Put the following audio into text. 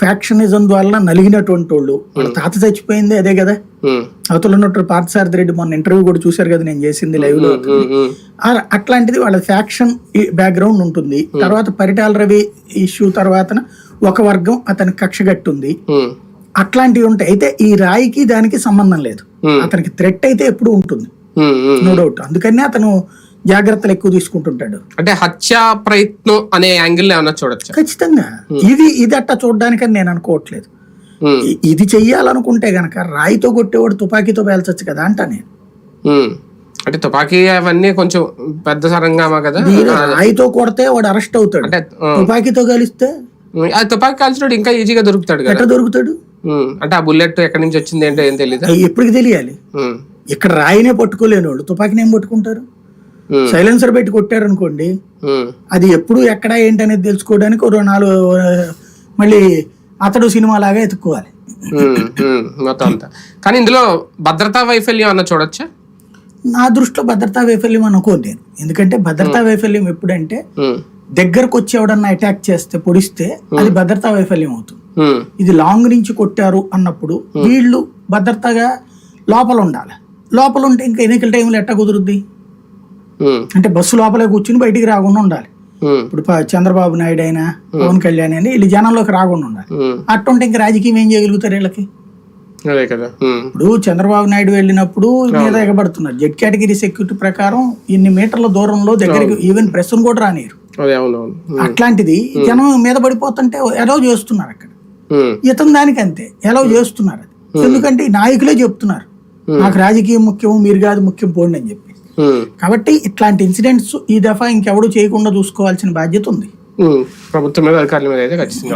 Factionism ద్వారా నలిగినటువంటి వాళ్ళు. వాళ్ళ తాత చచ్చిపోయింది అదే కదా? అవతల ఉన్నట్టు పార్థసారథి రెడ్డి మొన్న ఇంటర్వ్యూ కూడా చూశారు కదా నేను చేసింది లైవ్లో. అట్లాంటిది వాళ్ళ ఫ్యాక్షన్ బ్యాక్గ్రౌండ్ ఉంటుంది. తర్వాత పరిటాల రవి ఇష్యూ తర్వాత ఒక వర్గం అతనికి కక్షగట్టుంది ఉమ్, అట్లాంటివి ఉంటాయి. అయితే ఈ రాయికి దానికి సంబంధం లేదు. అతనికి థ్రెట్ అయితే ఎప్పుడు ఉంటుంది. నో డౌట్ అందుకనే అతను జాగ్రత్తలు ఎక్కువ తీసుకుంటుంటాడు. అంటే హత్య ప్రయత్నం అనే యాంగిల్ ఏమన్నా చూడొచ్చా? ఖచ్చితంగా. ఇది ఇది అట్టా చూడడానికని నేను అనుకోవట్లేదు. ఇ- ఇది చెయ్యాలనుకుంటే గనక రాయితో కొట్టేవాడు తుపాకీతో పేల్చొచ్చు కదా అంట నేను. ఉమ్. అంటే తుపాకీ అవన్నీ కొంచెం పెద్ద సరంగామా కదా? రాయితో కొడితే వాడు అరెస్ట్ అవుతాడు. అంటే తుపాకీతో కలిస్తే ఆ తుపాకీ కాల్చినోడు ఇంకా ఈజీగా దొరుకుతాడు ఎట్లా దొరుకుతాడు? అంటే ఆ బుల్లెట్ ఎక్కడి నుంచి వచ్చింది ఏంటో ఏం అవి ఎప్పటికి తెలియాలి. ఇక్కడ రాయినే పట్టుకోలేని వాళ్ళు తుపాకీని ఏం పట్టుకుంటారు? సైలెన్సర్ పెట్టి కొట్టారు అనుకోండి ఉమ్, అది ఎప్పుడు ఎక్కడ ఏంటనేది తెలుసుకోవడానికి ఒక రెండు నాలుగు మళ్ళీ అతడు సినిమా లాగా మొత్తం అంతా. కానీ ఇందులో భద్రతా వైఫల్యం అన్న చూడొచ్చా? నా దృష్టిలో భద్రతా వైఫల్యం అనుకోను నేను. ఎందుకంటే భద్రతా వైఫల్యం ఎప్పుడంటే దగ్గరకు వచ్చి ఎవడన్నా అటాక్ చేస్తే పొడిస్తే అది భద్రతా వైఫల్యం అవుతుంది. ఇది లాంగ్ నుంచి కొట్టారు అన్నప్పుడు వీళ్ళు భద్రతగా లోపల ఉండాలి. లోపల ఉంటే ఇంకా ఎన్నికల టైంలో ఎట్ట కుదురుద్ది? అంటే బస్సు లోపలే కూర్చుని బయటికి రాకుండా ఉండాలి. ఇప్పుడు చంద్రబాబు నాయుడు అయినా పవన్ కళ్యాణ్ అయినా వీళ్ళు జనంలోకి రాకుండా ఉండాలి. అట్టుంటే ఇంకా రాజకీయం ఏం చేయగలుగుతారు వీళ్ళకి? అదే కదా. ఉమ్, ఇప్పుడు చంద్రబాబు నాయుడు వెళ్ళినప్పుడు మీద ఎగబడుతున్నారు. జెడ్ కేటగిరీ సెక్యూరిటీ ప్రకారం ఇన్ని మీటర్ల దూరంలో దగ్గరికి ఈవెన్ ప్రెస్ కూడా రానియరు అట్లాంటిది జనం మీద పడిపోతుంటే ఎలవ్ చేస్తున్నారు అక్కడ. ఇతను దానికి అంతే. ఎలవ్ చేస్తున్నారు ఎందుకంటే నాయకులే చెప్తున్నారు. నాకు రాజకీయం ముఖ్యం మీరు కాదు ముఖ్యం పోండి అని చెప్పి. కాబట్టి ఇట్లాంటి ఇన్సిడెంట్స్ ఈ దఫా ఇంకెవడు చేయకుండా చూసుకోవాల్సిన బాధ్యత ఉంది ఉమ్. ప్రభుత్వం మీద అధికారుల మీద అయితే ఖచ్చితంగా